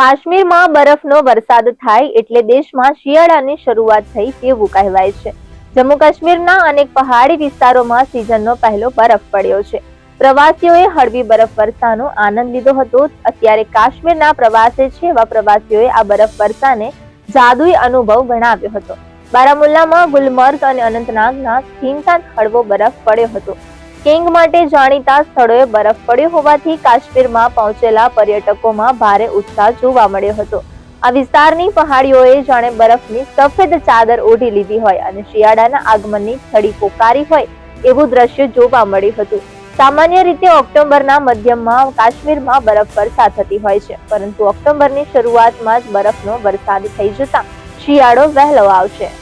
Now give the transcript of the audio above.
કાશ્મીરમાં બરફનો વરસાદ થાય એટલે દેશમાં શિયાળાની શરૂઆત થઈ તેવું કહેવાય છે. જમ્મુ કાશ્મીરના અનેક પહાડી વિસ્તારોમાં સિઝનનો પહેલો બરફ પડ્યો છે. પ્રવાસીઓએ હળવી બરફ વર્ષાનો આનંદ લીધો હતો. અત્યારે કાશ્મીરના પ્રવાસે છે એવા પ્રવાસીઓએ આ બરફ વર્ષાને જાદુઈ અનુભવ ગણાવ્યો હતો. બારામુલ્લામાં ગુલમર્ગ અને અનંતનાગના ખીમતાન હળવો બરફ પડ્યો હતો. કિંગ માટે જાણીતા સ્થળોએ બરફ પડ્યો હોવાથી કાશ્મીરમાં પહોંચેલા પર્યટકોમાં ભારે ઉત્સાહ જોવા મળ્યો હતો. આ વિસ્તારની પહાડીઓએ જાણે બરફની સફેદ ચાદર ઓઢી લીધી હોય અને શિયાળાના આગમનની છડી પોકારી હોય એવું દ્રશ્ય જોવા મળ્યું હતું. સામાન્ય રીતે ઓક્ટોબરના મધ્યમાં કાશ્મીરમાં બરફ વર્ષા થતી હોય છે, પરંતુ ઓક્ટોબરની શરૂઆતમાં જ બરફનો વરસાદ થઈ જતા શિયાળો વહેલો આવશે.